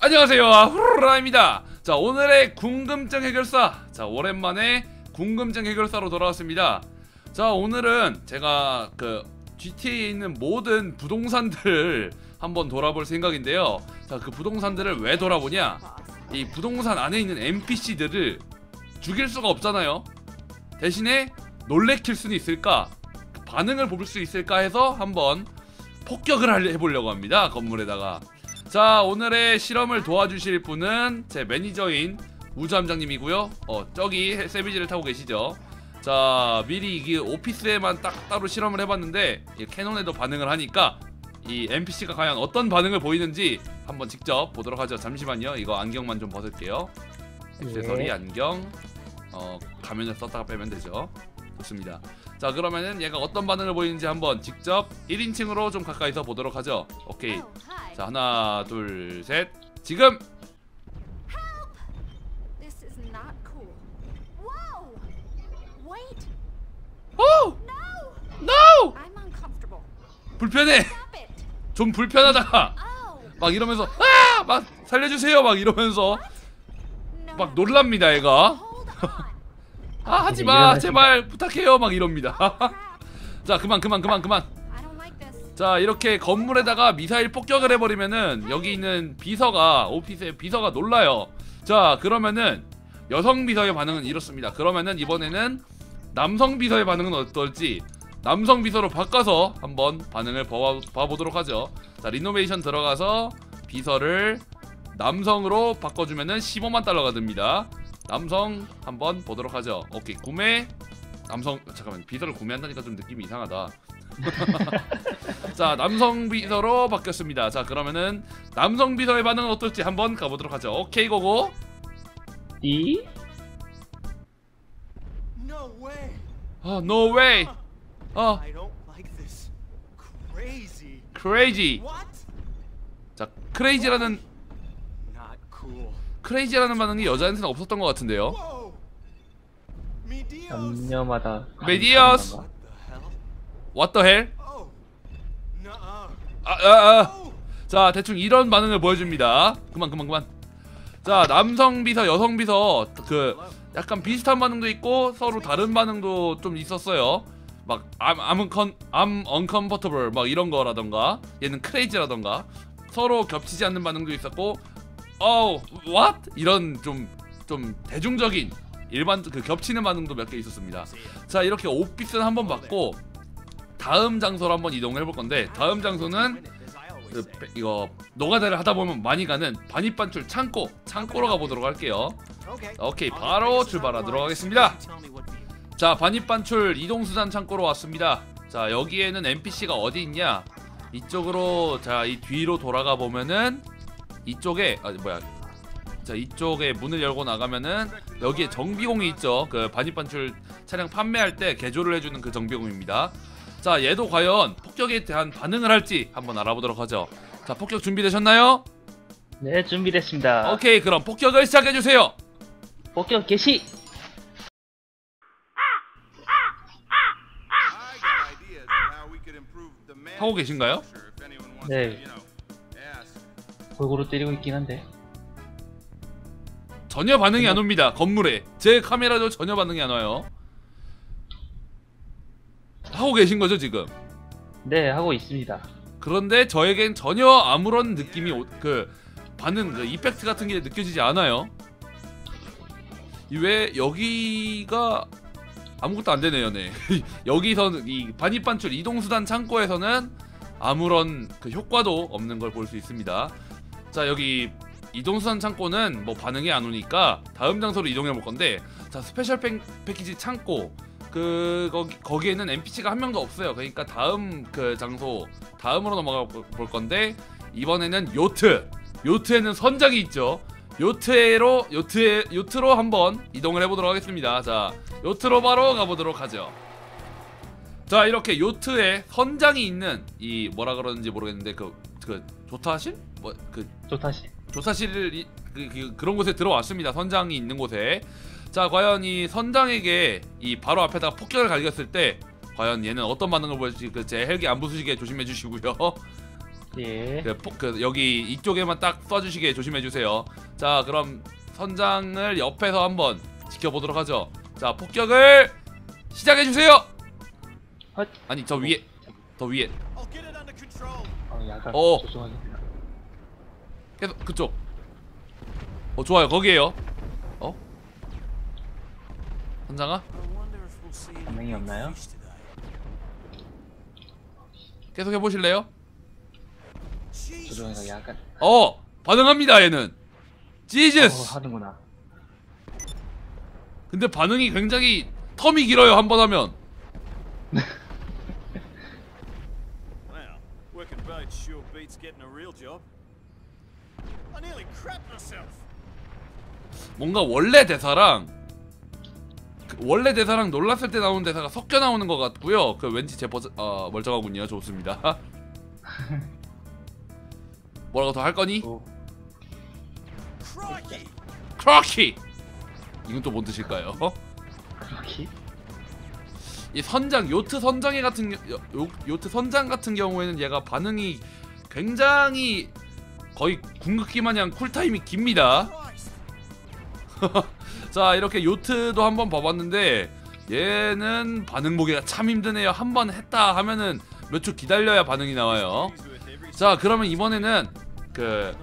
안녕하세요. 후라입니다. 자 오늘의 궁금증 해결사. 자 오랜만에 궁금증 해결사로 돌아왔습니다. 자 오늘은 제가 그 GTA에 있는 모든 부동산들을 한번 돌아볼 생각인데요. 자 그 부동산들을 왜 돌아보냐? 이 부동산 안에 있는 NPC들을 죽일 수가 없잖아요. 대신에 놀래킬 수는 있을까? 그 반응을 볼 수 있을까 해서 한번 폭격을 할- 해보려고 합니다 건물에다가. 자 오늘의 실험을 도와주실 분은 제 매니저인 우주함장님이고요. 어 저기 해- 세비지를 타고 계시죠. 자 미리 이게 오피스에만 딱 따로 실험을 해봤는데 이 캐논에도 반응을 하니까 이 NPC가 과연 어떤 반응을 보이는지 한번 직접 보도록 하죠. 잠시만요. 이거 안경만 좀 벗을게요. 액세서리 네. 안경. 어 가면을 썼다가 빼면 되죠 좋습니다. 자 그러면은 얘가 어떤 반응을 보이는지 한번 직접 1인칭으로 좀 가까이서 보도록 하죠. 오케이. Oh. 자 하나 둘 셋. 지금! 오 No! 불편해! 좀 불편하다 Oh! 막 이러면서 아 막 살려주세요. 막 이러면서. 막 놀랍니다 얘가. 아 하지마 제발 부탁해요 막 이럽니다. 자 그만 그만 그만 그만. 자 이렇게 건물에다가 미사일 폭격을 해버리면은 여기 있는 비서가 오피스의 비서가 놀라요. 자 그러면은 여성 비서의 반응은 이렇습니다. 그러면은 이번에는 남성 비서의 반응은 어떨지 남성 비서로 바꿔서 한번 반응을 봐, 봐보도록 하죠. 자 리노베이션 들어가서 비서를 남성으로 바꿔주면은 15만 달러가 듭니다 남성 한번 보도록 하죠. 오케이 구매. 남성 잠깐만 비서를 구매한다니까 좀 느낌이 이상하다. 자 남성 비서로 바뀌었습니다. 자 그러면은 남성 비서의 반응은 어떨지 한번 가보도록 하죠. 오케이 고고. 이? No way! 아 no way. 어. I don't like this. Crazy. crazy. What? 자 crazy라는 Not crazy라는 반응이 여자한테는 없었던 것 같은데요! 남녀마다 메디어스. What the hell? 아, 아, 아. 자 대충 이런 반응을 보여줍니다 그만 그만 그만 자 남성 비서 여성 비서 그 약간 비슷한 반응도 있고 서로 다른 반응도 좀 있었어요 막 I'm, I'm, uncom, I'm uncomfortable 막 이런 거라던가 얘는 crazy라던가 서로 겹치지 않는 반응도 있었고 oh what 이런 좀 좀 대중적인 일반 그 겹치는 반응도 몇 개 있었습니다 자 이렇게 오피스는 한번 봤고 다음 장소로 한번 이동을 해볼 건데 다음 장소는 그 이거 노가다를 하다 보면 많이 가는 반입반출 창고 창고로 가보도록 할게요. 오케이 바로 출발하도록. 하겠습니다. 자 반입반출 이동수단 창고로 왔습니다 자 여기에는 NPC가 어디 있냐 이쪽으로 자 이 뒤로 돌아가 보면은 이쪽에 아 뭐야 자 이쪽에 문을 열고 나가면은 여기에 정비공이 있죠 그 반입반출 차량 판매할 때 개조를 해주는 그 정비공입니다 자 얘도 과연 폭격에 대한 반응을 할지 한번 알아보도록 하죠 자 폭격 준비되셨나요? 네 준비됐습니다. 오케이 그럼 폭격을 시작해주세요 폭격 개시. 하고 계신가요? 네. 골고루 때리고 있긴 한데. 전혀 반응이 안 옵니다. 건물에. 제 카메라도 전혀 반응이 안 와요. 하고 계신 거죠 지금? 네 하고 있습니다. 그런데 저에겐 전혀 아무런 느낌이 오- 그 반응 그 이펙트 같은 게 느껴지지 않아요. 이왜 여기가 아무것도 안 되네요 네. 여기서는 이 반입반출 이동수단 창고에서는 아무런 그 효과도 없는 걸 볼 수 있습니다 자 여기 이동수단 창고는 뭐 반응이 안 오니까 다음 장소로 이동해 볼 건데 자 스페셜 팩, 패키지 창고. 그 거기, 거기에는 NPC가 한 명도 없어요. 그러니까 다음 그 장소 다음으로 넘어가 볼- 볼 건데 이번에는 요트. 요트에는 선장이 있죠. 요트로 요트에 요트로 한번 이동을 해보도록 하겠습니다. 자 요트로 바로 가보도록 하죠. 자 이렇게 요트에 선장이 있는 이 뭐라 그러는지 모르겠는데 그, 그 조타실? 뭐그 좋다시. 조사실 이- 그, 그, 그런 곳에 들어왔습니다. 선장이 있는 곳에. 자 과연 이 선장에게 이 바로 앞에다가 폭격을 갈겼을 때 과연 얘는 어떤 반응을 보일지 그제 헬기 안 부수시게 조심해 주시고요. 예. 그, 폭- 그 여기 이쪽에만 딱 쏴주시게 조심해 주세요. 자 그럼 선장을 옆에서 한번 지켜보도록 하죠. 자 폭격을 시작해 주세요. 헛. 아니 저 위에 더 위에 어, 약간 어. 조종하겠다. 계속 그쪽. 어 좋아요 거기에요. 어? any 반응이 없나요? 계속 해보실래요? 조종해서 약간 어 반응합니다 얘는. 어, 지저스. 하는구나. 근데 반응이 굉장히 텀이 길어요 한 번 하면. Beats getting a real job. I nearly crapped myself. 뭔가 원래 대사랑 그 원래 대사랑 놀랐을 때 나오는 대사가 섞여 나오는 것 같고요. 그 왠지 제 버전 어, 멀쩡하군요. 좋습니다. 뭐라고 더 할 거니? 오, Crikey! 크로키. 이건 또 뭔 뜻일까요? 그렇게? 이 선장 요트 선장의 같은 겨- 요, 요- 요트 선장 같은 경우에는 얘가 반응이 굉장히 거의 궁극기 마냥 쿨타임이 깁니다. 자 이렇게 요트도 한번 봐봤는데 얘는 반응 보기가 참 힘드네요 한 번 했다 하면은 몇 초 기다려야 반응이 나와요 자 그러면 이번에는 그.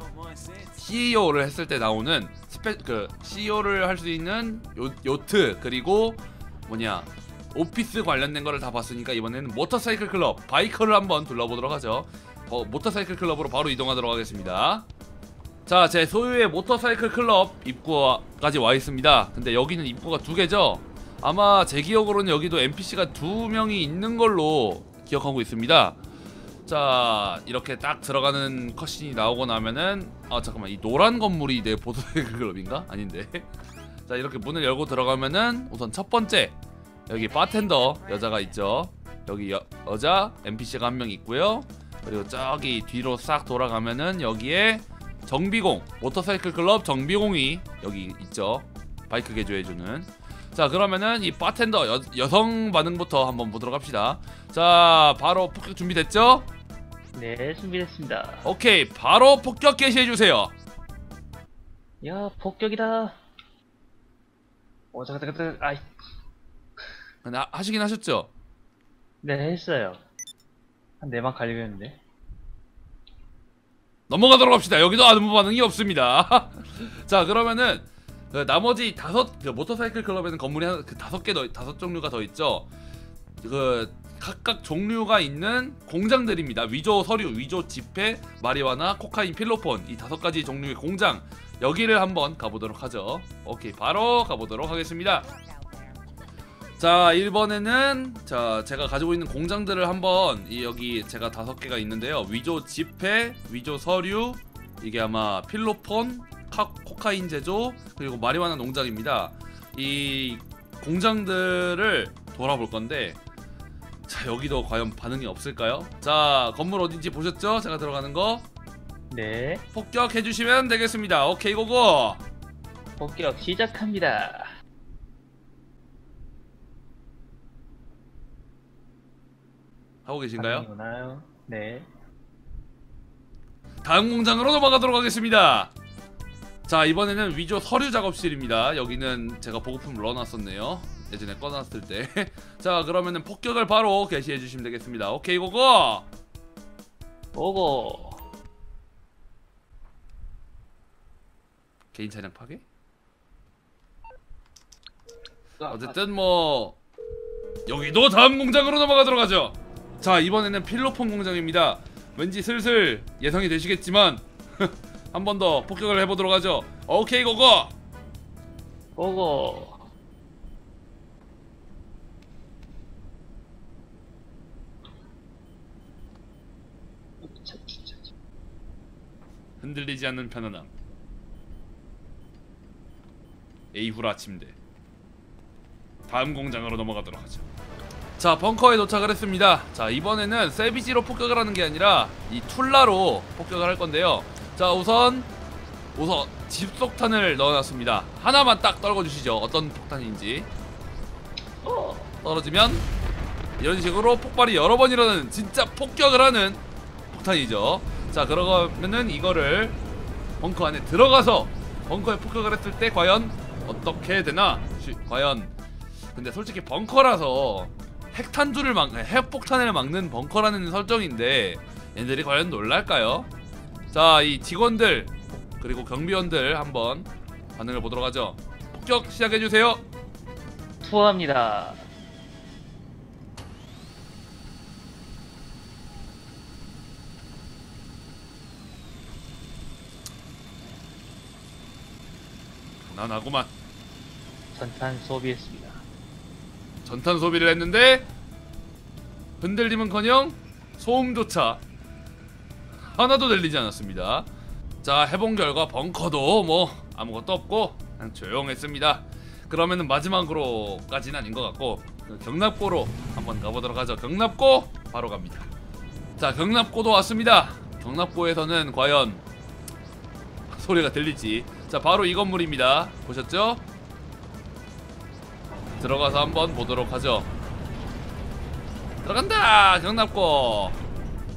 CEO를 했을 때 나오는 스페 그 CEO를 할 수 있는 요, 요트 그리고 뭐냐 오피스 관련된 거를 다 봤으니까 이번에는 모터사이클 클럽 바이커를 한번 둘러보도록 하죠 어, 모터사이클 클럽으로 바로 이동하도록 하겠습니다. 자 제 소유의 모터사이클 클럽 입구까지 와 있습니다. 근데 여기는 입구가 두 개죠? 아마 제 기억으로는 여기도 NPC가 두 명이 있는 걸로 기억하고 있습니다. 자 이렇게 딱 들어가는 컷신이 나오고 나면은 아 잠깐만 이 노란 건물이 내 보도의 클럽인가? 아닌데. 자 이렇게 문을 열고 들어가면은 우선 첫 번째 여기 바텐더 여자가 있죠? 여기 여, 여자 NPC가 한 명 있고요 그리고 저기 뒤로 싹 돌아가면은 여기에 정비공 모터사이클 클럽 정비공이 여기 있죠 바이크 개조해주는 자 그러면은 이 바텐더 여, 여성 반응부터 한번 보도록 합시다 자 바로 폭격 준비됐죠? 네, 준비됐습니다. 오케이 바로 폭격 개시해주세요 야, 폭격이다. 오, 잠깐, 잠깐, 잠깐. 아이, 나, 하시긴 하셨죠? 네, 했어요. 한 네만 갈리겠는데. 넘어가도록 합시다. 여기도 아무 반응이 없습니다. 자 그러면은 그 나머지 다섯 그 모터사이클 클럽에는 건물이 한, 그 다섯 개 더 다섯 종류가 더 있죠. 그 각각 종류가 있는 공장들입니다. 위조 서류 위조 지폐 마리화나 코카인 필로폰. 이 다섯 가지 종류의 공장. 여기를 한번 가보도록 하죠. 오케이 바로 가보도록 하겠습니다 자 1번에는 자 제가 가지고 있는 공장들을 한번 이 여기 제가 다섯 개가 있는데요. 위조 지폐 위조 서류 이게 아마 필로폰 카, 코카인 제조 그리고 마리화나 농장입니다. 이 공장들을 돌아볼 건데 자 여기도 과연 반응이 없을까요? 자 건물 어딘지 보셨죠? 제가 들어가는 거? 네, 폭격해 주시면 되겠습니다. 오케이 고고! 폭격 시작합니다. 하고 계신가요 오나요? 네. 다음 공장으로 넘어가도록 하겠습니다. 자 이번에는 위조 서류 작업실입니다. 여기는 제가 보급품 넣어놨었네요. 예전에 꺼놨을 때. 자 그러면은 폭격을 바로 개시해 주시면 되겠습니다. 오케이 고고. 오고. 개인 차량 파괴? 아, 어쨌든 뭐 여기도 다음 공장으로 넘어가도록 하죠. 자 이번에는 필로폰 공장입니다. 왠지 슬슬 예상이 되시겠지만 한 번 더 폭격을 해보도록 하죠. 오케이 고고. 차. 흔들리지 않는 편안함. 에이후라 침대. 다음 공장으로 넘어가도록 하죠. 자 벙커에 도착을 했습니다. 자 이번에는 세비지로 폭격을 하는 게 아니라 이 툴라로 폭격을 할 건데요. 자 우선 우선 집속탄을 넣어놨습니다. 하나만 딱 떨궈주시죠. 어떤 폭탄인지. 어. 떨어지면 이런 식으로 폭발이 여러 번 일어나는 진짜 폭격을 하는 폭탄이죠. 자 그러면은 이거를 벙커 안에 들어가서 벙커에 폭격을 했을 때 과연 어떻게 되나? 시- 과연 근데 솔직히 벙커라서 핵탄두를 막 핵폭탄을 막는 벙커라는 설정인데 얘들이 과연 놀랄까요? 자 이 직원들 그리고 경비원들 한번 반응을 보도록 하죠. 폭격 시작해 주세요. 투하합니다. 난하구만. 전탄 소비했습니다. 전탄 소비를 했는데 흔들림은커녕 소음조차 하나도 들리지 않았습니다. 자 해본 결과 벙커도 뭐 아무것도 없고 그냥 조용했습니다. 그러면은 마지막으로까지는 아닌 것 같고 그 경납고로 한번 가보도록 하죠. 경납고 바로 갑니다. 자 경납고도 왔습니다. 경납고에서는 과연 소리가 들릴지 자 바로 이 건물입니다. 보셨죠? 들어가서 한번 보도록 하죠. 들어간다 경납고.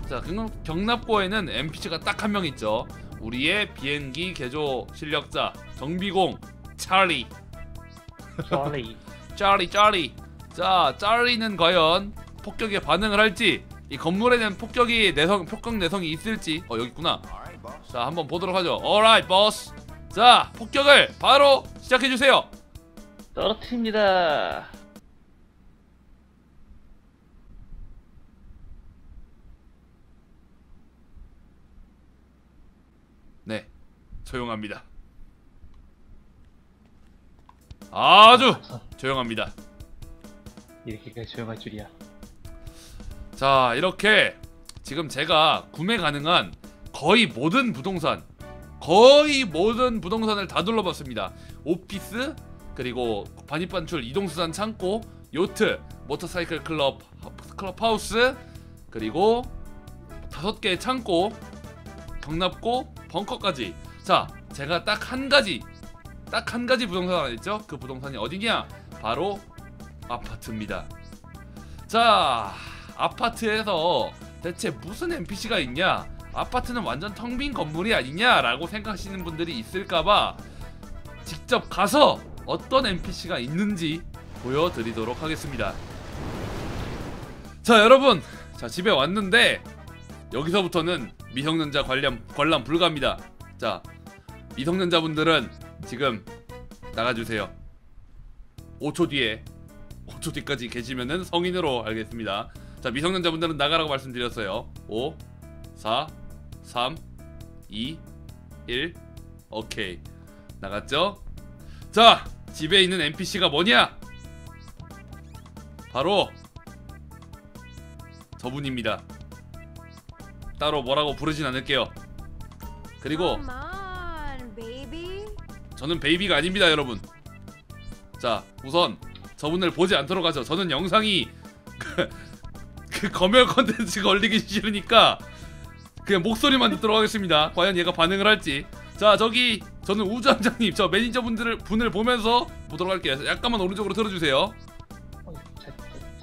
자 경, 경납고에는 NPC가 딱 한 명 있죠. 우리의 비행기 개조 실력자 정비공 찰리. 찰리. 찰리 찰리. 자 찰리는 과연 폭격에 반응을 할지 이 건물에는 폭격이 내성 폭격 내성이 있을지 어 여기 있구나. 자 한번 보도록 하죠. Alright boss. 자 폭격을 바로 시작해 주세요. 떨어뜨립니다. 네, 조용합니다. 아주 조용합니다. 이렇게까지 조용할 줄이야. 자, 이렇게 지금 제가 구매 가능한 거의 모든 부동산, 거의 모든 부동산을 다 둘러봤습니다. 오피스, 그리고 반입반출 이동수산 창고, 요트, 모터사이클 클럽, 클럽 하우스, 그리고 다섯 개의 창고, 경납고, 벙커까지. 자, 제가 딱 한 가지, 딱 한 가지 부동산 있죠? 그 부동산이 어디냐? 바로 아파트입니다. 자, 아파트에서 대체 무슨 NPC가 있냐? 아파트는 완전 텅 빈 건물이 아니냐 라고 생각하시는 분들이 있을까봐 직접 가서 어떤 NPC가 있는지 보여드리도록 하겠습니다. 자, 여러분, 자 집에 왔는데 여기서부터는 미성년자 관람 관람 불가입니다. 자, 미성년자분들은 지금 나가주세요. 5초 뒤에 5초 뒤까지 계시면은 성인으로 알겠습니다. 자, 미성년자분들은 나가라고 말씀드렸어요. 5, 4, 3, 2, 1. 오케이. 나갔죠? 자, 집에 있는 NPC가 뭐냐? 바로 저분입니다. 따로 뭐라고 부르진 않을게요. 그리고. 저는 베이비가 아닙니다, 여러분. 자, 우선 저분을 보지 않도록 하죠. 저는 영상이 그, 그 검열 컨텐츠 걸리기 싫으니까 그냥 목소리만 듣도록 하겠습니다. 과연 얘가 반응을 할지. 자, 저기 저는 우주함장님, 저 매니저분들을 분을 보면서 보도록 할게요. 약간만 오른쪽으로 틀어주세요.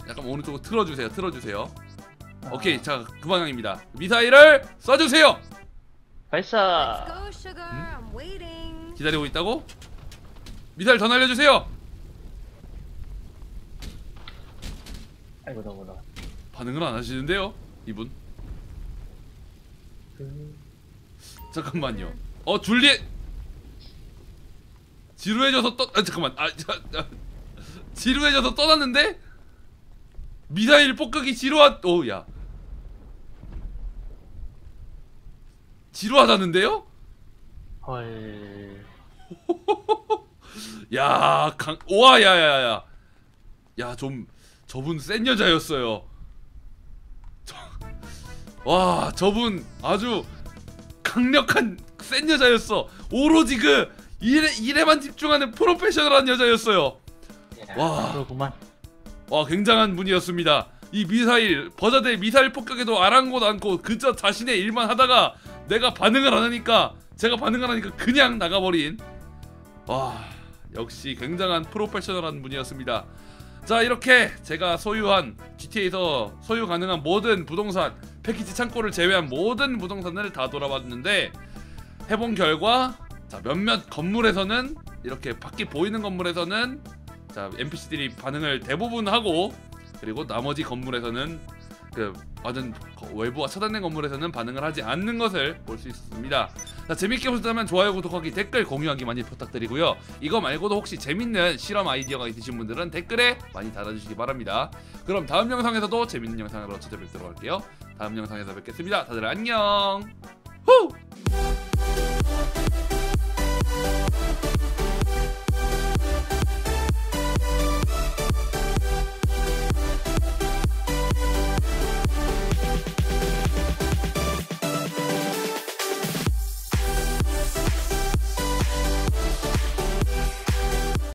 약간 오른쪽으로 틀어주세요. 틀어주세요. 아, 오케이, 자 그 방향입니다. 미사일을 쏴주세요. 발사. Waiting. 기다리고 있다고? 미사일 더 날려주세요. 아이고 너무 나. 반응을 안 하시는데요, 이분. 그, 잠깐만요. 어 줄리 지루해져서 떠. 아 잠깐만. 아, 자, 자. 지루해져서 떠났는데 미사일 폭격이 지루하. 오야. 지루하다는데요? 헐. 야, 강, 와, 야, 야, 야, 야, 좀 저분 센 여자였어요. 저, 와, 저분 아주 강력한 센 여자였어. 오로지 그 일에 일에만 집중하는 프로페셔널한 여자였어요. 야, 와. 그러구만. 와, 굉장한 분이었습니다. 이 미사일 버자대 미사일 폭격에도 아랑곳 않고 그저 자신의 일만 하다가 내가 반응을 안 하니까 제가 반응을 하니까 그냥 나가버린 와 역시 굉장한 프로페셔널한 분이었습니다. 자 이렇게 제가 소유한 GTA에서 소유 가능한 모든 부동산 패키지 창고를 제외한 모든 부동산을 다 돌아봤는데 해본 결과 자 몇몇 건물에서는 이렇게 밖에 보이는 건물에서는 자 NPC들이 반응을 대부분 하고 그리고 나머지 건물에서는 그 완전 거- 외부와 차단된 건물에서는 반응을 하지 않는 것을 볼 수 있었습니다. 자 재밌게 보셨다면 좋아요, 구독하기, 댓글 공유하기 많이 부탁드리고요. 이거 말고도 혹시 재밌는 실험 아이디어가 있으신 분들은 댓글에 많이 달아주시기 바랍니다. 그럼 다음 영상에서도 재밌는 영상으로 찾아뵙도록 할게요. 다음 영상에서 뵙겠습니다. 다들 안녕. 후!